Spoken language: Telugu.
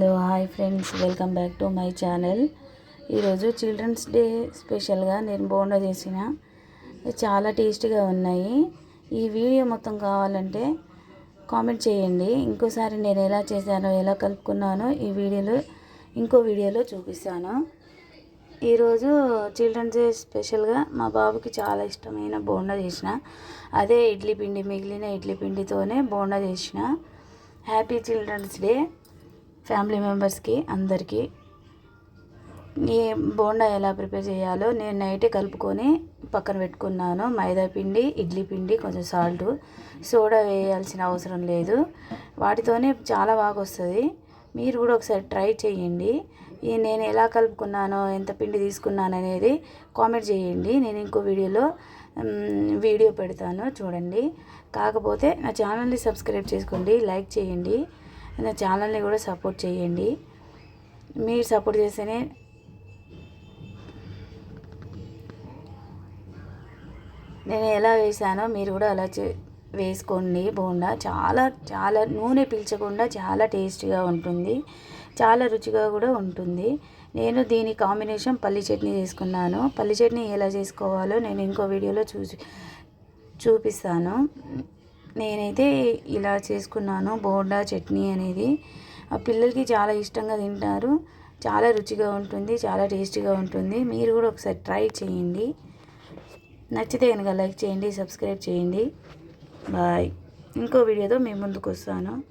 Hello hi friends. Welcome back to my channel. ఈరోజు చిల్డ్రన్స్ డే స్పెషల్గా నేను బోండా చేసిన. చాలా టేస్టీగా ఉన్నాయి. ఈ వీడియో మొత్తం కావాలంటే కామెంట్ చేయండి. ఇంకోసారి నేను ఎలా చేశానో ఎలా కలుపుకున్నానో ఈ వీడియోలో ఇంకో వీడియోలో చూపిస్తాను. ఈరోజు చిల్డ్రన్స్ డే స్పెషల్గా మా బాబుకి చాలా ఇష్టమైన బోండా చేసిన. అదే ఇడ్లీ పిండి మిగిలిన ఇడ్లీ పిండితోనే బోండా చేసిన. Happy children's day. ఫ్యామిలీ మెంబర్స్కి అందరికీ ఈ బోండా ఎలా ప్రిపేర్ చేయాలో నేను నైటే కలుపుకొని పక్కన పెట్టుకున్నాను. మైదా పిండి ఇడ్లీ పిండి కొంచెం సాల్ట్ సోడా వేయాల్సిన అవసరం లేదు. వాటితోనే చాలా బాగా వస్తుంది. మీరు కూడా ఒకసారి ట్రై చేయండి. ఈ నేను ఎలా కలుపుకున్నానో ఎంత పిండి తీసుకున్నాను అనేది కామెంట్ చేయండి. నేను ఇంకో వీడియోలో వీడియో పెడతాను. చూడండి. కాకపోతే నా ఛానల్ని సబ్స్క్రైబ్ చేసుకోండి లైక్ చేయండి. నా ఛానల్ని కూడా సపోర్ట్ చేయండి. మీరు సపోర్ట్ చేస్తేనే నేను ఎలా వేసానో మీరు కూడా అలా చే వేసుకోండి బోండా. చాలా చాలా నూనె పీల్చకుండా చాలా టేస్టీగా ఉంటుంది. చాలా రుచిగా కూడా ఉంటుంది. నేను దీని కాంబినేషన్ పల్లి చట్నీ చేసుకున్నాను. పల్లి చట్నీ ఎలా చేసుకోవాలో నేను ఇంకో వీడియోలో చూసి చూపిస్తాను. నేనైతే ఇలా చేసుకున్నాను బోండా చట్నీ అనేది. ఆ పిల్లలకి చాలా ఇష్టంగా తింటారు. చాలా రుచిగా ఉంటుంది చాలా టేస్టీగా ఉంటుంది. మీరు కూడా ఒకసారి ట్రై చేయండి. నచ్చితే కనుక లైక్ చేయండి సబ్స్క్రైబ్ చేయండి. బాయ్. ఇంకో వీడియోతో మేము ముందుకు వస్తాను.